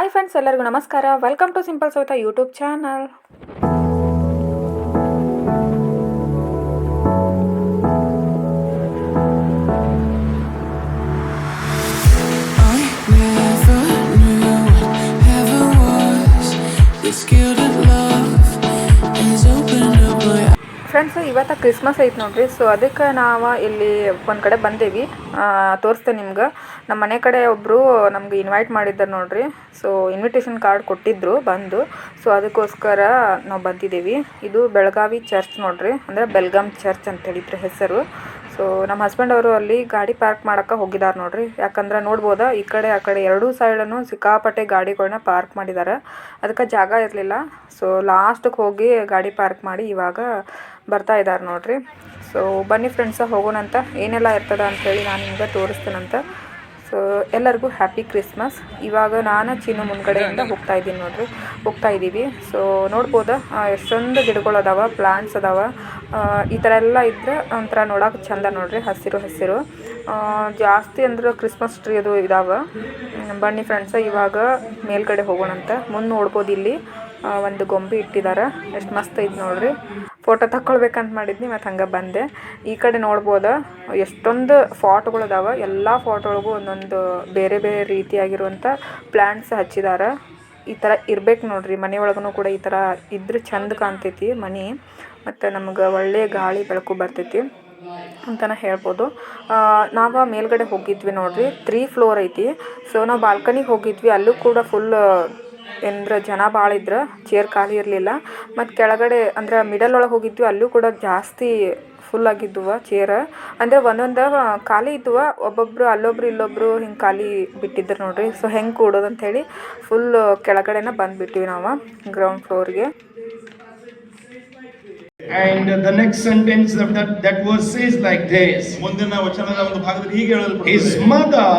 Hi friends ಎಲ್ಲರಿಗೂ ನಮಸ್ಕಾರ welcome to simple Savita YouTube channel friends ಇವತ್ತು ಕ್ರಿಸ್ಮಸ್ ಐತೆ ನೋಡ್ರಿ. ಸೊ ಅದಕ್ಕೆ ನಾವು ಇಲ್ಲಿ ಒಂದು ಕಡೆ ಬಂದೇವಿ. ತೋರಿಸ್ತೇನೆ ನಿಮ್ಗೆ. ನಮ್ಮ ಮನೆ ಕಡೆ ಒಬ್ಬರು ನಮ್ಗೆ ಇನ್ವೈಟ್ ಮಾಡಿದ್ದಾರೆ ನೋಡ್ರಿ. ಸೊ ಇನ್ವಿಟೇಷನ್ ಕಾರ್ಡ್ ಕೊಟ್ಟಿದ್ದರು ಬಂದು. ಸೊ ಅದಕ್ಕೋಸ್ಕರ ನಾವು ಬಂದಿದ್ದೀವಿ ಇದು ಬೆಳಗಾವಿ ಚರ್ಚ್ ನೋಡ್ರಿ. ಅಂದರೆ ಬೆಲ್ಗಾಮ್ ಚರ್ಚ್ ಅಂತ ಹೇಳಿದ್ರು ಹೆಸರು. ಸೊ ನಮ್ಮ ಹಸ್ಬೆಂಡ್ ಅವರು ಅಲ್ಲಿ ಗಾಡಿ ಪಾರ್ಕ್ ಮಾಡೋಕೆ ಹೋಗಿದ್ದಾರೆ ನೋಡ್ರಿ. ಯಾಕಂದ್ರೆ ನೋಡ್ಬೋದಾ, ಈ ಕಡೆ, ಆ ಕಡೆ ಎರಡೂ ಸೈಡನ್ನು ಸಿಕ್ಕಾಪಟ್ಟೆ ಗಾಡಿಗಳನ್ನ ಪಾರ್ಕ್ ಮಾಡಿದ್ದಾರೆ ಅದಕ್ಕೆ ಜಾಗ ಇರಲಿಲ್ಲ. ಸೊ ಲಾಸ್ಟಿಗೆ ಹೋಗಿ ಗಾಡಿ ಪಾರ್ಕ್ ಮಾಡಿ ಇವಾಗ ಬರ್ತಾ ಇದ್ದಾರೆ ನೋಡ್ರಿ. ಸೊ ಬನ್ನಿ ಫ್ರೆಂಡ್ಸ ಹೋಗೋಣಂತ. ಏನೆಲ್ಲ ಇರ್ತದ ಅಂತೇಳಿ ನಾನು ನಿಮ್ಗೆ ತೋರಿಸ್ತೇನಂತ. ಸೊ ಎಲ್ಲರಿಗೂ ಹ್ಯಾಪಿ ಕ್ರಿಸ್ಮಸ್ ಇವಾಗ ನಾನು ಚಿನ್ನು ಮುಂದ್ಗಡೆಯಿಂದ ಹೋಗ್ತಾ ಇದ್ದೀನಿ ನೋಡ್ರಿ. ಹೋಗ್ತಾ ಇದ್ದೀವಿ. ಸೊ ನೋಡ್ಬೋದಾ? ಎಷ್ಟೊಂದು ಗಿಡಗಳು ಅದಾವ ಪ್ಲಾಂಟ್ಸ್ ಅದಾವ. ಈ ಥರ ಎಲ್ಲ ಇದ್ರೆ ಒಂಥರ ನೋಡೋಕೆ ಚಂದ ನೋಡ್ರಿ, ಹಸಿರು ಹಸಿರು. ಜಾಸ್ತಿ ಅಂದ್ರೆ ಕ್ರಿಸ್ಮಸ್ ಟ್ರೀ ಅದು ಇದಾವ. ಬನ್ನಿ ಫ್ರೆಂಡ್ಸ್ ಇವಾಗ ಮೇಲ್ಗಡೆ ಹೋಗೋಣಂತ. ಮುಂದೆ ನೋಡ್ಬೋದು ಇಲ್ಲಿ. ಒಂದು ಗೊಂಬೆ ಇಟ್ಟಿದ್ದಾರೆ ಎಷ್ಟು ಮಸ್ತ್ ಐತೆ ನೋಡ್ರಿ. ಫೋಟೋ ತಕ್ಕೊಳ್ಬೇಕಂತ ಮಾಡಿದ್ನಿ, ಮತ್ತು ಹಂಗೆ ಬಂದೆ. ಈ ಕಡೆ ನೋಡ್ಬೋದು, ಎಷ್ಟೊಂದು ಫಾಟ್ಗಳು ಅದಾವ ಎಲ್ಲ ಫಾಟ್ ಒಳಗೂ ಒಂದೊಂದು ಬೇರೆ ಬೇರೆ ರೀತಿಯಾಗಿರುವಂಥ ಪ್ಲ್ಯಾಂಟ್ಸ್ ಹಚ್ಚಿದ್ದಾರೆ ಈ ಥರ ಇರ್ಬೇಕು ನೋಡ್ರಿ ಮನೆ ಒಳಗೂ ಕೂಡ ಈ ಥರ ಇದ್ರೆ ಚಂದ ಕಾಣ್ತೈತಿ ಮನೆ. ಮತ್ತು ನಮ್ಗೆ ಒಳ್ಳೆಯ ಗಾಳಿ, ಬೆಳಕು ಬರ್ತೈತಿ ಅಂತಲೇ ಹೇಳ್ಬೋದು. ನಾವು ಮೇಲ್ಗಡೆ ಹೋಗಿದ್ವಿ ನೋಡ್ರಿ ತ್ರೀ ಫ್ಲೋರ್ ಐತಿ. ಸೊ ನಾವು ಬಾಲ್ಕನಿಗೆ ಹೋಗಿದ್ವಿ, ಅಲ್ಲೂ ಕೂಡ ಫುಲ್ ಏನಂದ್ರೆ ಜನ ಭಾಳ ಇದ್ರು ಚೇರ್ ಖಾಲಿ ಇರಲಿಲ್ಲ. ಮತ್ತು ಕೆಳಗಡೆ ಅಂದ್ರೆ ಮಿಡಲ್ ಒಳಗೆ ಹೋಗಿದ್ವಿ ಅಲ್ಲೂ ಕೂಡ ಜಾಸ್ತಿ ಫುಲ್ ಆಗಿದ್ವು ಚೇರ್. ಅಂದರೆ ಒಂದೊಂದು ಖಾಲಿ ಇದ್ವು ಒಬ್ಬೊಬ್ರು ಅಲ್ಲೊಬ್ರು ಇಲ್ಲೊಬ್ರು ಹಿಂಗೆ ಖಾಲಿ ಬಿಟ್ಟಿದ್ರು ನೋಡ್ರಿ. ಸೊ ಹೆಂಗೆ ಕೂಡೋದು ಹೇಳಿ ಫುಲ್ ಕೆಳಗಡೆನ ಬಂದುಬಿಟ್ಟಿವಿ ನಾವು ಗ್ರೌಂಡ್ ಫ್ಲೋರ್ಗೆ And the next sentence of that, that verse says like this. ಮುಂದಿನ ವಚನದ ಒಂದು ಭಾಗದಲ್ಲಿ ಹೀಗೆ ಹೇಳಲ್ಪಡುತ್ತದೆ. His mother,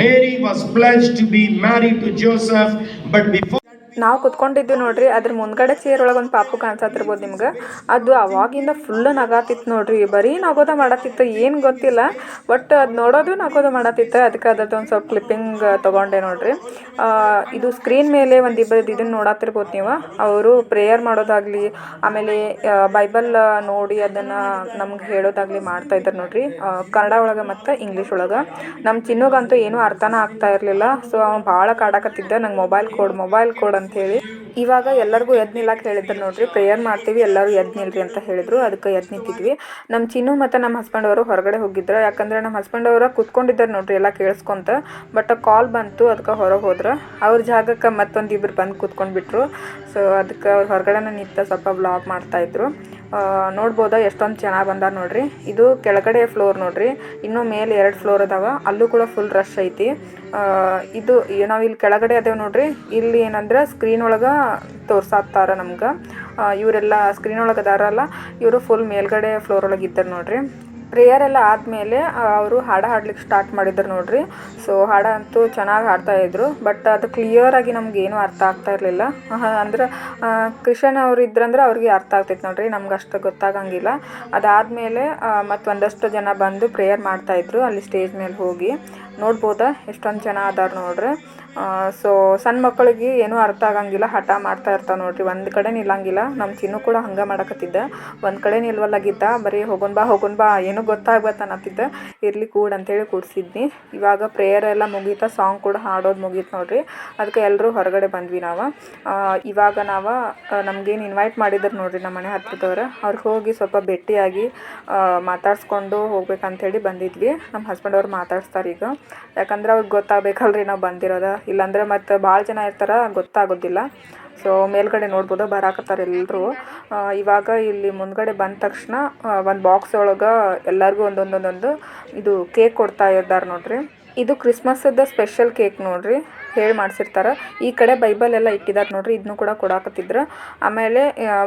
Mary, was pledged to be married to Joseph, but before ನಾವು ಕುತ್ಕೊಂಡಿದ್ದು ನೋಡ್ರಿ, ಅದ್ರ ಮುಂದ್ಗಡೆ ಚೇರ್ ಒಳಗೆ ಒಂದು ಪಾಪು ಕಾಣಿಸತ್ತಿರ್ಬೋದು ನಿಮ್ಗೆ. ಅದು ಅವಾಗಿಂದ ಫುಲ್ ನಗಾತಿತ್ತು ನೋಡ್ರಿ, ಬರೀ ನಗೋದ ಮಾಡತ್ತಿತ್ತು, ಏನು ಗೊತ್ತಿಲ್ಲ ಬಟ್ ಅದು ನೋಡೋದು ನಗೋದು ಮಾಡತ್ತಿತ್ತು. ಅದಕ್ಕೆ ಅದ್ರದ್ದು ಒಂದು ಸ್ವಲ್ಪ ಕ್ಲಿಪ್ಪಿಂಗ್ ತೊಗೊಂಡೆ ನೋಡ್ರಿ. ಇದು ಸ್ಕ್ರೀನ್ ಮೇಲೆ ಒಂದು ಇಬ್ಬರು ಇದನ್ನು ನೋಡತ್ತಿರ್ಬೋದು ನೀವು. ಅವರು ಪ್ರೇಯರ್ ಮಾಡೋದಾಗಲಿ, ಆಮೇಲೆ ಬೈಬಲ್ ನೋಡಿ ಅದನ್ನು ನಮ್ಗೆ ಹೇಳೋದಾಗಲಿ ಮಾಡ್ತಾ ಇದ್ದಾರೆ ನೋಡ್ರಿ. ಕನ್ನಡ ಒಳಗೆ ಮತ್ತು ಇಂಗ್ಲೀಷ್ ಒಳಗೆ. ನಮ್ಮ ಚಿನ್ನಗಂತೂ ಏನೂ ಅರ್ಥನ ಆಗ್ತಾ ಇರಲಿಲ್ಲ. ಸೊ ಅವ್ನು ಭಾಳ ಕಾಡಕತ್ತಿದ್ದ. ನಂಗೆ ಮೊಬೈಲ್ ಕೊಡು ಮೊಬೈಲ್ ಕೊಡು ಅಂತ ಹೇಳಿ. ಇವಾಗ ಎಲ್ಲರಿಗೂ ಎದ್ದು ನಿಲ್ಲಕ್ಕೆ ಹೇಳಿದ್ರು ನೋಡ್ರಿ. ಪ್ರೇಯರ್ ಮಾಡ್ತೀವಿ, ಎಲ್ಲರೂ ಎದ್ದು ನಿಲ್ರಿ ಅಂತ ಹೇಳಿದ್ರು. ಅದಕ್ಕೆ ಎದ್ದು ನಿಂತಿದ್ವಿ ನಮ್ಮ ಚಿನ್ನು ಮತ್ತು ನಮ್ಮ ಹಸ್ಬೆಂಡ್ ಅವರು ಹೊರಗಡೆ ಹೋಗಿದ್ರು. ಯಾಕಂದ್ರೆ ನಮ್ಮ ಹಸ್ಬೆಂಡ್ ಅವರ ಕುತ್ಕೊಂಡಿದ್ದಾರೆ ನೋಡ್ರಿ ಎಲ್ಲ ಕೇಳಿಸ್ಕೊಂತ. ಬಟ್ ಕಾಲ್ ಬಂತು, ಅದಕ್ಕೆ ಹೊರಗೆ ಹೋದ್ರೆ. ಅವ್ರ ಜಾಗಕ್ಕೆ ಮತ್ತೊಂದು ಇಬ್ಬರು ಬಂದು ಕೂತ್ಕೊಂಡ್ಬಿಟ್ರು ಸೊ ಅದಕ್ಕೆ ಅವ್ರು ಹೊರಗಡೆನೇ ನಿಂತ ಸ್ವಲ್ಪ ಬ್ಲಾಗ್ ಮಾಡ್ತಾಯಿದ್ರು ನೋಡ್ಬೋದಾ, ಎಷ್ಟೊಂದು ಚೆನ್ನಾಗಿ ಬಂದಾರ ನೋಡ್ರಿ. ಇದು ಕೆಳಗಡೆ ಫ್ಲೋರ್ ನೋಡ್ರಿ. ಇನ್ನೂ ಮೇಲೆ ಎರಡು ಫ್ಲೋರ್ ಅದಾವ. ಅಲ್ಲೂ ಕೂಡ ಫುಲ್ ರಶ್ ಐತಿ. ಇದು, ನಾವು ಇಲ್ಲಿ ಕೆಳಗಡೆ ಅದೇವೆ ನೋಡ್ರಿ. ಇಲ್ಲಿ ಏನಂದ್ರೆ ಸ್ಕ್ರೀನ್ ಒಳಗೆ ತೋರ್ಸಾತ್ತಾರ ನಮ್ಗೆ. ಇವರೆಲ್ಲ ಸ್ಕ್ರೀನ್ ಒಳಗೆ ಅದಾರಲ್ಲ, ಇವರು ಫುಲ್ ಮೇಲ್ಗಡೆ ಫ್ಲೋರ್ ಒಳಗೆ ಇದ್ದಾರೆ ನೋಡ್ರಿ. ಪ್ರೇಯರ್ ಎಲ್ಲ ಆದಮೇಲೆ ಅವರು ಹಾಡ ಹಾಡ್ಲಿಕ್ಕೆ ಸ್ಟಾರ್ಟ್ ಮಾಡಿದ್ರು ನೋಡ್ರಿ. ಸೊ ಹಾಡ ಅಂತೂ ಚೆನ್ನಾಗಿ ಹಾಡ್ತಾ ಇದ್ರು ಬಟ್ ಅದು ಕ್ಲಿಯರಾಗಿ ನಮ್ಗೆ ಏನೂ ಅರ್ಥ ಆಗ್ತಾ ಇರಲಿಲ್ಲ. ಅಂದ್ರೆ ಕ್ರಿಶನ್ ಅವ್ರು ಇದ್ರಂದ್ರೆ ಅವ್ರಿಗೆ ಅರ್ಥ ಆಗ್ತೈತೆ ನೋಡ್ರಿ, ನಮ್ಗೆ ಅಷ್ಟು ಗೊತ್ತಾಗಂಗಿಲ್ಲ. ಅದಾದಮೇಲೆ ಮತ್ತು ಒಂದಷ್ಟು ಜನ ಬಂದು ಪ್ರೇಯರ್ ಮಾಡ್ತಾಯಿದ್ರು ಅಲ್ಲಿ ಸ್ಟೇಜ್ ಮೇಲೆ ಹೋಗಿ. ನೋಡ್ಬೋದಾ, ಎಷ್ಟೊಂದು ಜನ ಅದಾರ ನೋಡ್ರಿ. ಸೊ ಸಣ್ಣ ಮಕ್ಕಳಿಗೆ ಏನೂ ಅರ್ಥ ಆಗಂಗಿಲ್ಲ, ಹಠ ಮಾಡ್ತಾ ಇರ್ತಾವೆ ನೋಡ್ರಿ. ಒಂದು ಕಡೆ ನಿಲ್ಲಂಗಿಲ್ಲ ನಮ್ಮ ಚಿನ್ನು ಕೂಡ ಹಂಗೆ ಮಾಡಕತ್ತಿದ್ದ. ಒಂದು ಕಡೆ ನಿಲ್ವಲ್ಲಾಗಿದ್ದ, ಬರೀ ಹೋಗೋನ್ ಬಾ ಹೋಗೋನ್ ಬಾ, ಏನೂ ಗೊತ್ತಾಗ್ಬೇಕು ಅನ್ನತ್ತಿದ್ದೆ. ಇರಲಿ ಕೂಡ ಅಂತೇಳಿ ಕೂಡ್ಸಿದ್ನಿ. ಇವಾಗ ಪ್ರೇಯರ್ ಎಲ್ಲ ಮುಗೀತಾ ಸಾಂಗ್ ಕೂಡ ಹಾಡೋದು ಮುಗೀತು ನೋಡ್ರಿ. ಅದಕ್ಕೆ ಎಲ್ಲರೂ ಹೊರಗಡೆ ಬಂದ್ವಿ ನಾವು. ಇವಾಗ ನಾವು ನಮ್ಗೇನು ಇನ್ವೈಟ್ ಮಾಡಿದ್ರು ನೋಡ್ರಿ ನಮ್ಮ ಮನೆ ಹತ್ತಿರದವ್ರು ಅವ್ರಿಗೆ ಹೋಗಿ ಸ್ವಲ್ಪ ಭೇಟಿಯಾಗಿ ಮಾತಾಡಿಸ್ಕೊಂಡು ಮಾತಾಡ್ಸ್ಕೊಂಡು ಹೋಗ್ಬೇಕಂತೇಳಿ ಬಂದಿದ್ವಿ. ನಮ್ಮ ಹಸ್ಬೆಂಡ್ ಅವ್ರು ಮಾತಾಡ್ಸ್ತಾರೆ ಈಗ. ಯಾಕಂದ್ರೆ ಅವ್ರಿಗೆ ಗೊತ್ತಾಗಬೇಕಲ್ರಿ ನಾವು ಬಂದಿರೋದ. ಇಲ್ಲಾಂದ್ರೆ ಮತ್ತು ಭಾಳ ಜನ ಇರ್ತಾರ, ಗೊತ್ತಾಗೋದಿಲ್ಲ. ಸೊ ಮೇಲ್ಗಡೆ ನೋಡ್ಬೋದು, ಬರಾಕತ್ತಾರೆ ಎಲ್ಲರೂ ಇವಾಗ ಇಲ್ಲಿ ಮುಂದ್ಗಡೆ ಬಂದ ತಕ್ಷಣ ಒಂದು ಬಾಕ್ಸ್ ಒಳಗೆ ಎಲ್ಲರಿಗೂ ಒಂದೊಂದೊಂದೊಂದು ಇದು ಕೇಕ್ ಕೊಡ್ತಾ ಇದ್ದಾರೆ ನೋಡ್ರಿ. ಇದು ಕ್ರಿಸ್ಮಸ್ದ ಸ್ಪೆಷಲ್ ಕೇಕ್ ನೋಡ್ರಿ. ಹೇಳಿ ಮಾಡಿಸಿರ್ತಾರೆ. ಈ ಕಡೆ ಬೈಬಲ್ ಎಲ್ಲ ಇಟ್ಟಿದ್ದಾರೆ ನೋಡ್ರಿ ಇದನ್ನು ಕೂಡ ಕೊಡಾಕತ್ತಿದ್ರು. ಆಮೇಲೆ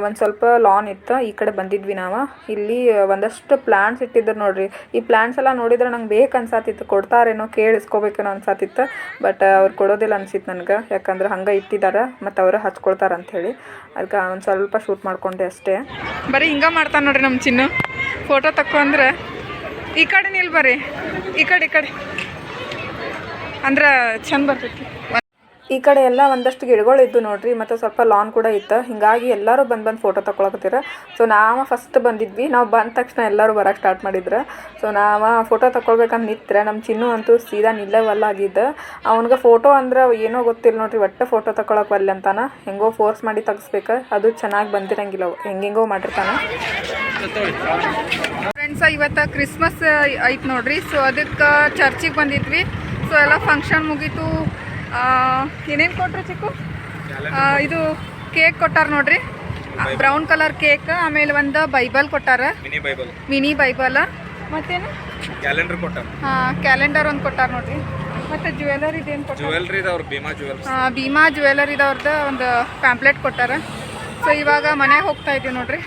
ಒಂದು ಸ್ವಲ್ಪ ಲಾನ್ ಇತ್ತು, ಈ ಕಡೆ ಬಂದಿದ್ವಿ ನಾವು. ಇಲ್ಲಿ ಒಂದಷ್ಟು ಪ್ಲ್ಯಾಂಟ್ಸ್ ಇಟ್ಟಿದ್ರು ನೋಡ್ರಿ. ಈ ಪ್ಲ್ಯಾಂಟ್ಸ್ ಎಲ್ಲ ನೋಡಿದ್ರೆ ನಂಗೆ ಬೇಕು ಅನ್ಸಾತಿತ್ತು. ಕೊಡ್ತಾರೇನೋ, ಕೇಳಿಸ್ಕೋಬೇಕೇನೋ ಅನ್ಸಾತಿತ್ತು. ಬಟ್ ಅವ್ರು ಕೊಡೋದಿಲ್ಲ ಅನ್ಸಿತ್ತು ನನಗೆ. ಯಾಕಂದ್ರೆ ಹಂಗೆ ಇಟ್ಟಿದ್ದಾರೆ ಮತ್ತು ಅವರು ಹಚ್ಕೊಳ್ತಾರೆ ಅಂಥೇಳಿ ಅದಕ್ಕೆ ಒಂದು ಸ್ವಲ್ಪ ಶೂಟ್ ಮಾಡಿಕೊಂಡೆ ಅಷ್ಟೇ. ಬರೀ ಹಿಂಗೆ ಮಾಡ್ತಾನೆ ನೋಡ್ರಿ ನಮ್ಮ ಚಿನ್ನು. ಫೋಟೋ ತಕ್ಕೊಂಡ್ರೆ. ಈ ಕಡೆ ನಿಲ್ ಈ ಕಡೆ ಈ ಕಡೆ. ಅಂದ್ರೆ ಚಂದ ಬರ್ತೈತಿ. ಈ ಕಡೆ ಎಲ್ಲ ಒಂದಷ್ಟು ಗಿಡಗಳು ಇದ್ದು ನೋಡ್ರಿ ಮತ್ತು ಸ್ವಲ್ಪ ಲಾನ್ ಕೂಡ ಇತ್ತು. ಹಿಂಗಾಗಿ ಎಲ್ಲರೂ ಬಂದು ಬಂದು ಫೋಟೋ ತಗೊಳಕತ್ತೀರ ಸೊ ನಾವು ಫಸ್ಟ್ ಬಂದಿದ್ವಿ. ನಾವು ಬಂದ ತಕ್ಷಣ ಎಲ್ಲರೂ ಬರೋಕ್ಕೆ ಸ್ಟಾರ್ಟ್ ಮಾಡಿದ್ರು. ಸೊ ನಾವು ಫೋಟೋ ತಗೊಳ್ಬೇಕಂತ ನಿಂತ್ರೆ ನಮ್ಮ ಚಿನ್ನು ಅಂತೂ ಸೀದಾ ನಿಲ್ಲವಲ್ಲ ಆಗಿದ್ದ. ಅವನಿಗೆ ಫೋಟೋ ಅಂದ್ರೆ ಏನೋ ಗೊತ್ತಿಲ್ಲ ನೋಡ್ರಿ ಒಟ್ಟು ಫೋಟೋ ತಗೊಳಕ್ಕೆ ಬರಲಿ ಅಂತಾನೆ. ಹೆಂಗೋ ಫೋರ್ಸ್ ಮಾಡಿ ತೆಗಿಸ್ಬೇಕು. ಅದು ಚೆನ್ನಾಗಿ ಬಂದಿರಂಗಿಲ್ಲ ಅವು. ಹೆಂಗೆಂಗೋ ಮಾಡಿರ್ತಾನೆ. ಫ್ರೆಂಡ್ಸ ಇವತ್ತು ಕ್ರಿಸ್ಮಸ್ ಐತೆ ನೋಡ್ರಿ. ಸೊ ಅದಕ್ಕೆ ಚರ್ಚಿಗೆ ಬಂದಿದ್ವಿ. ಸೊ ಎಲ್ಲ ಫಂಕ್ಷನ್ ಮುಗೀತು. ಏನೇನು ಕೊಟ್ರು ಚಿಕ್ಕು? ಇದು ಕೇಕ್ ಕೊಟ್ಟಾರ ನೋಡ್ರಿ. ಬ್ರೌನ್ ಕಲರ್ ಕೇಕ್ ಆಮೇಲೆ ಒಂದು ಬೈಬಲ್ ಕೊಟ್ಟಾರ. ಮಿನಿ ಬೈಬಲ್ ಮತ್ತೇನು? ಕ್ಯಾಲೆಂಡರ್ ಹಾಂ ಕ್ಯಾಲೆಂಡರ್ ಒಂದು ಕೊಟ್ಟಾರ ನೋಡ್ರಿ. ಮತ್ತೆ ಜ್ಯುವೆಲರಿ ಕೊಟ್ಟಾರ? ಅವ್ರ ಭೀಮಾ ಜುವೆಲ್ಸ್ ಆ, ಭೀಮಾ ಜ್ಯುವೆಲರಿದವ್ರದ್ದು ಒಂದು ಪ್ಯಾಂಪ್ಲೆಟ್ ಕೊಟ್ಟಾರ. ಸೊ ಇವಾಗ ಮನೆಗೆ ಹೋಗ್ತಾ ಇದ್ದೀವಿ ನೋಡ್ರಿ.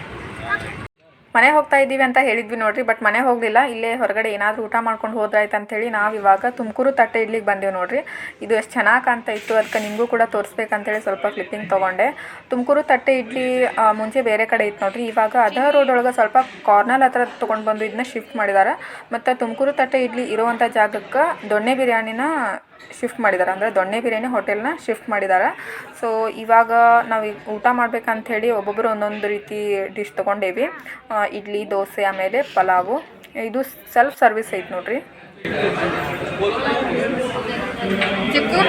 ಮನೆ ಹೋಗ್ತಾ ಇದ್ದೀವಿ ಅಂತ ಹೇಳಿದ್ವಿ ನೋಡ್ರಿ ಬಟ್ ಮನೆ ಹೋಗಲಿಲ್ಲ. ಇಲ್ಲೇ ಹೊರಗಡೆ ಏನಾದರೂ ಊಟ ಮಾಡ್ಕೊಂಡು ಹೋದ್ರಾಯ್ತು ಅಂತೇಳಿ ನಾವು ಇವಾಗ ತುಮಕೂರು ತಟ್ಟೆ ಇಡ್ಲಿಗೆ ಬಂದೇವು ನೋಡ್ರಿ. ಇದು ಎಷ್ಟು ಚೆನ್ನಾಗಿ ಕಾಣ್ತಾ ಇತ್ತು ಅದಕ್ಕೆ ನಿಮಗೂ ಕೂಡ ತೋರಿಸ್ಬೇಕಂತೇಳಿ ಸ್ವಲ್ಪ ಕ್ಲಿಪ್ಪಿಂಗ್ ತೊಗೊಂಡೆ. ತುಮಕೂರು ತಟ್ಟೆ ಇಡ್ಲಿ ಮುಂಚೆ ಬೇರೆ ಕಡೆ ಇತ್ತು ನೋಡ್ರಿ. ಇವಾಗ ಅದ ರೋಡ್ ಒಳಗೆ ಸ್ವಲ್ಪ ಕಾರ್ನರ್ ಹತ್ರ ತೊಗೊಂಡು ಬಂದು ಇದನ್ನ ಶಿಫ್ಟ್ ಮಾಡಿದ್ದಾರೆ ಮತ್ತು ತುಮಕೂರು ತಟ್ಟೆ ಇಡ್ಲಿ ಇರೋವಂಥ ಜಾಗಕ್ಕೆ ದೊಣ್ಣೆ ಬಿರಿಯಾನಿನ ಶಿಫ್ಟ್ ಮಾಡಿದ್ದಾರೆ ಅಂದರೆ ದೊಣ್ಣೆ ಬಿರಿಯಾನಿ ಹೋಟೆಲ್ನ ಶಿಫ್ಟ್ ಮಾಡಿದ್ದಾರೆ ಸೊ ಇವಾಗ ನಾವು ಈಗ ಊಟ ಮಾಡ್ಬೇಕಂತ ಹೇಳಿ ಒಬ್ಬೊಬ್ಬರು ಒಂದೊಂದು ರೀತಿ ಡಿಶ್ ತೊಗೊಂಡೇವಿ. ಇಡ್ಲಿ ದೋಸೆ ಆಮೇಲೆ ಪಲಾವು. ಇದು ಸೆಲ್ಫ್ ಸರ್ವಿಸ್ ಐತೆ ನೋಡ್ರಿ. ಚಿಕ್ಕು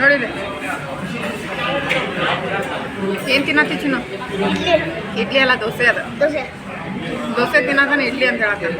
ನೋಡಿದೆ. ಏನು ತಿನ್ನತ್ತಿ ಚಿನ್ನು? ಇಡ್ಲಿ. ಅಲ್ಲ ದೋಸೆ ಅದ. ದೋಸೆ. ತಿನ್ನೋದನ್ನ ಇಡ್ಲಿ ಅಂತ ಹೇಳತ್ತಾನೆ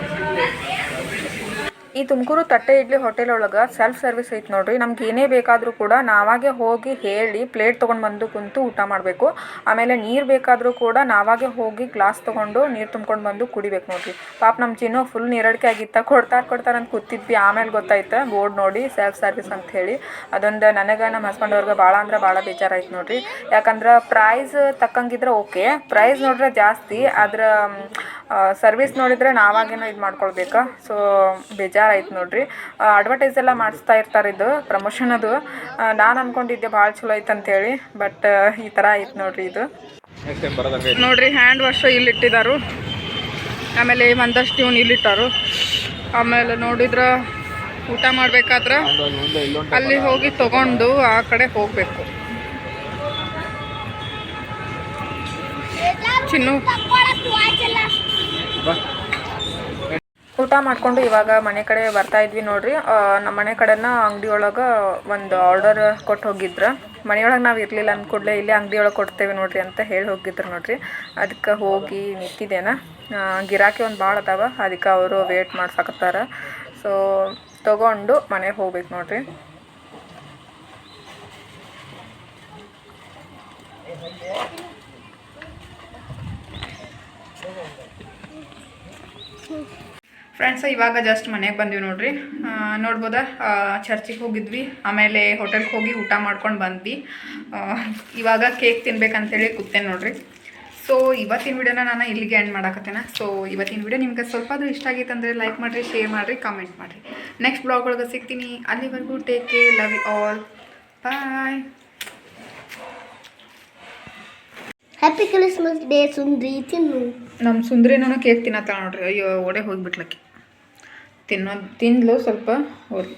ಈ ತುಮಕೂರು ತಟ್ಟೆ ಇಡ್ಲಿ ಹೋಟೆಲ್ ಒಳಗೆ ಸೆಲ್ಫ್ ಸರ್ವಿಸ್ ಐತೆ ನೋಡ್ರಿ. ನಮ್ಗೆ ಏನೇ ಬೇಕಾದರೂ ಕೂಡ ನಾವಾಗೆ ಹೋಗಿ ಹೇಳಿ ಪ್ಲೇಟ್ ತೊಗೊಂಡು ಬಂದು ಕುಂತು ಊಟ ಮಾಡಬೇಕು. ಆಮೇಲೆ ನೀರು ಬೇಕಾದರೂ ಕೂಡ ನಾವಾಗೆ ಹೋಗಿ ಗ್ಲಾಸ್ ತೊಗೊಂಡು ನೀರು ತುಂಬ್ಕೊಂಡು ಬಂದು ಕುಡಿಬೇಕು ನೋಡ್ರಿ. ಪಾಪ ನಮ್ಮ ಚಿನ್ನು ಫುಲ್ ನೀರಡಿಕೆ ಆಗಿತ್ತ, ಕೊಡ್ತಾರೆ ಕೊಡ್ತಾರೆ ಅಂತ ಕೂತಿದ್ವಿ. ಆಮೇಲೆ ಗೊತ್ತಾಯ್ತು, ಬೋರ್ಡ್ ನೋಡಿ ಸೆಲ್ಫ್ ಸರ್ವಿಸ್ ಅಂತ ಹೇಳಿ. ಅದೊಂದು ನನಗೆ ನಮ್ಮ ಹಸ್ಬೆಂಡ್ ಅವ್ರಿಗೆ ಭಾಳ ಅಂದ್ರೆ ಭಾಳ ಬೇಜಾರಾಯ್ತು ನೋಡ್ರಿ. ಯಾಕಂದ್ರೆ ಪ್ರೈಸ್ ತಕ್ಕಂಗಿದ್ರೆ ಓಕೆ ಪ್ರೈಸ್ ನೋಡ್ರೆ ಜಾಸ್ತಿ ಅದ್ರ ಸರ್ವಿಸ್ ನೋಡಿದ್ರೆ ನಾವಾಗೇನೋ ಇದು ಮಾಡ್ಕೊಳ್ಬೇಕಾ? ಸೊ ಬೇಜಾರಾಯ್ತು ನೋಡ್ರಿ. ಅಡ್ವರ್ಟೈಸ್ ಎಲ್ಲ ಮಾಡಿಸ್ತಾ ಇರ್ತಾರೆ ಇದು ಪ್ರಮೋಷನ್ ಅದು. ನಾನು ಅನ್ಕೊಂಡಿದ್ದೆ ಭಾಳ ಚಲೋ ಐತೆ ಅಂತೇಳಿ ಬಟ್ ಈ ಥರ ಆಯ್ತು ನೋಡ್ರಿ ಇದು. ನೋಡ್ರಿ ಹ್ಯಾಂಡ್ ವಾಶ್ ಇಲ್ಲಿಟ್ಟಿದ್ದಾರು ಆಮೇಲೆ ಒಂದಷ್ಟು ಇವ್ನು ಇಲ್ಲಿಟ್ಟಾರು ಆಮೇಲೆ ನೋಡಿದ್ರೆ ಊಟ ಮಾಡ್ಬೇಕಾದ್ರೆ ಅಲ್ಲಿ ಹೋಗಿ ತಗೊಂಡು ಆ ಕಡೆ ಹೋಗಬೇಕು. ಚಿನ್ನು. ಊಟ ಮಾಡಿಕೊಂಡು ಇವಾಗ ಮನೆ ಕಡೆ ಬರ್ತಾ ಇದ್ವಿ ನೋಡ್ರಿ. ನಮ್ಮ ಮನೆ ಕಡೆನ ಅಂಗಡಿ ಒಳಗೆ ಒಂದು ಆರ್ಡರ್ ಕೊಟ್ಟು ಹೋಗಿದ್ರು. ಮನೆಯೊಳಗೆ ನಾವು ಇರಲಿಲ್ಲ ಅಂದ್ಕೂಡಲೇ ಇಲ್ಲಿ ಅಂಗಡಿ ಒಳಗೆ ಕೊಡ್ತೇವೆ ನೋಡ್ರಿ ಅಂತ ಹೇಳಿ ಹೋಗಿದ್ರು ನೋಡ್ರಿ. ಅದಕ್ಕೆ ಹೋಗಿ ನಿಂತಿದ್ದೇನ. ಗಿರಾಕಿ ಒಂದು ಭಾಳ ಅದಾವ ಅದಕ್ಕೆ ಅವರು ವೇಟ್ ಮಾಡ್ಸಕತ್ತಾರ. ಸೊ ತಗೊಂಡು ಮನೆಗೆ ಹೋಗ್ಬೇಕು ನೋಡ್ರಿ. ಫ್ರೆಂಡ್ಸ್ ಇವಾಗ ಜಸ್ಟ್ ಮನೆಗೆ ಬಂದ್ವಿ ನೋಡ್ರಿ. ನೋಡ್ಬೋದಾ? ಚರ್ಚಿಗೆ ಹೋಗಿದ್ವಿ. ಆಮೇಲೆ ಹೋಟೆಲ್ಗೆ ಹೋಗಿ ಊಟ ಮಾಡ್ಕೊಂಡು ಬಂದ್ವಿ. ಇವಾಗ ಕೇಕ್ ತಿನ್ಬೇಕಂತೇಳಿ ಕೂತೇನೆ ನೋಡ್ರಿ. ಸೊ ಇವತ್ತಿನ ವಿಡಿಯೋನ ನಾನು ಇಲ್ಲಿಗೆ ಎಂಡ್ ಮಾಡಾಕತ್ತೇನೆ. ಸೊ ಇವತ್ತಿನ ವಿಡಿಯೋ ನಿಮ್ಗೆ ಸ್ವಲ್ಪ ಆದರೂ ಇಷ್ಟ ಆಗಿತ್ತು ಅಂದರೆ ಲೈಕ್ ಮಾಡಿರಿ ಶೇರ್ ಮಾಡಿರಿ ಕಾಮೆಂಟ್ ಮಾಡಿರಿ. ನೆಕ್ಸ್ಟ್ ಬ್ಲಾಗ್ ಒಳಗೆ ಸಿಗ್ತೀನಿ. ಅಲ್ಲಿವರೆಗೂ take care love you all bye happy Christmas day Sundri ತಿನ್ನು. ನಮ್ಮ ಸುಂದ್ರಿನೂ ಕೇಕ್ ತಿನ್ನತ್ತ ನೋಡ್ರಿ. ಅಯ್ಯೋ ಓಡೆ ಹೋಗಿಬಿಟ್ಲಕ್ಕೆ. ತಿನ್ನೋದು ತಿಂದ್ಲು ಸ್ವಲ್ಪ ಹೋಗಿ